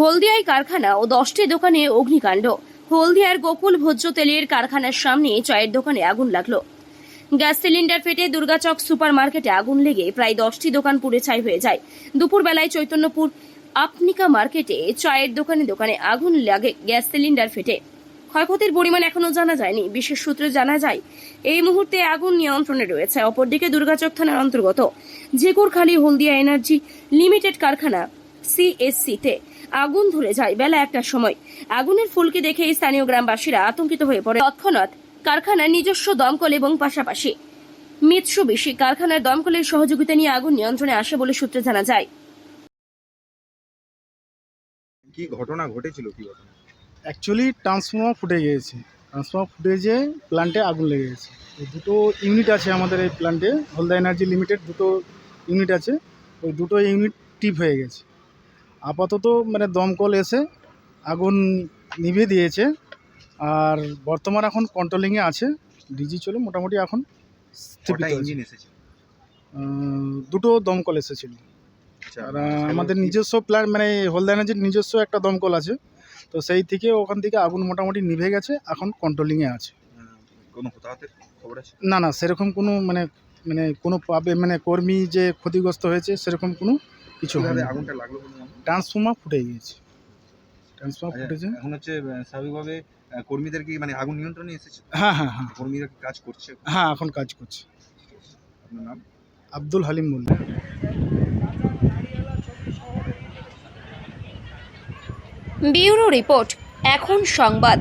হলদিয়ায় কারখানা ও দশটি দোকানে অগ্নিকাণ্ড। হলদিয়ার গোকুল ভোজ্য তেলের কারখানার সামনে চায়ের দোকানে আগুন লাগল। গ্যাস সিলিন্ডার ফেটে দুর্গাচক সুপার মার্কেটে আগুন লেগে প্রায় দশটি দোকান পুড়ে ছাই হয়ে যায়। দুপুরবেলায় চৈতন্যপুর আপনিকা মার্কেটে চায়ের দোকানে দোকানে আগুন লাগে, গ্যাস সিলিন্ডার ফেটে। ক্ষয়ক্ষতির পরিমাণ এখনও জানা যায়নি। বিশেষ সূত্রে জানা যায়, এই মুহূর্তে আগুন নিয়ন্ত্রণে রয়েছে। অপরদিকে দুর্গাচক থানার অন্তর্গত জেকুরখালী হলদিয়া এনার্জি লিমিটেড কারখানা সিএসসি তে আগুন ধরে যায় বেলা একটার সময়। আগুনের ফুলকে দেখে স্থানীয় গ্রামবাসীরা আতঙ্কিত হয়ে পড়ে। তৎক্ষণাৎ কারখানার নিজস্ব দমকল এবং পাশাপাশি মিৎসুবিশি কারখানার দমকলের সহযোগিতা নিয়ে আগুন নিয়ন্ত্রণে আসে বলে সূত্রে জানা যায়। কি ঘটনা ঘটেছিল কি ঘটনা? অ্যাকচুয়ালি ট্রান্সফর্মার ফুটে গিয়েছে। ট্রান্সফর্মার ফুটে যেয়ে প্ল্যান্টে আগুন লেগে গেছে দুটো ইউনিট আছে আমাদের এই প্ল্যান্টে হলদা এনার্জি লিমিটেড দুটো ইউনিট আছে। ওই দুটো ইউনিট টিপ হয়ে গেছে। আপাতত মানে দমকল এসে আগুন নিভে দিয়েছে। আর বর্তমান এখন কন্ট্রোলিংয়ে আছে। ডিজি চলে মোটামুটি এখন। ইঞ্জিন এসেছে? দুটো দমকল এসেছিল। আচ্ছা আর আমাদের নিজস্ব প্ল্যান মানে হলদা এনার্জির নিজস্ব একটা দমকল আছে। তো সেই থেকে ওখান থেকে আগুন মোটামুটি নিভে গেছে এখন কন্ট্রোলিংয়ে আছে। কোনো হতাহতের খবর আছে? না না সেরকম কোনো মানে মানে কোনো পাবে মানে কর্মী যে ক্ষতিগ্রস্ত হয়েছে সেরকম কোনো কিছু হয়নি। আগুনটা লাগল? ট্রান্সফর্মার ফুটে গিয়েছে। ট্রান্সফর্মার আচ্ছা, ফুটেছে। এখন হচ্ছে স্বাভাবিকভাবে কর্মীদের কি মানে আগুন নিয়ন্ত্রণে এসেছে? হ্যাঁ হ্যাঁ হ্যাঁ। কর্মীরা কি কাজ করছে? হ্যাঁ এখন কাজ করছে। আপনার নাম? আব্দুল হালিম মোল্লা ব্যুরো রিপোর্ট এখন সংবাদ।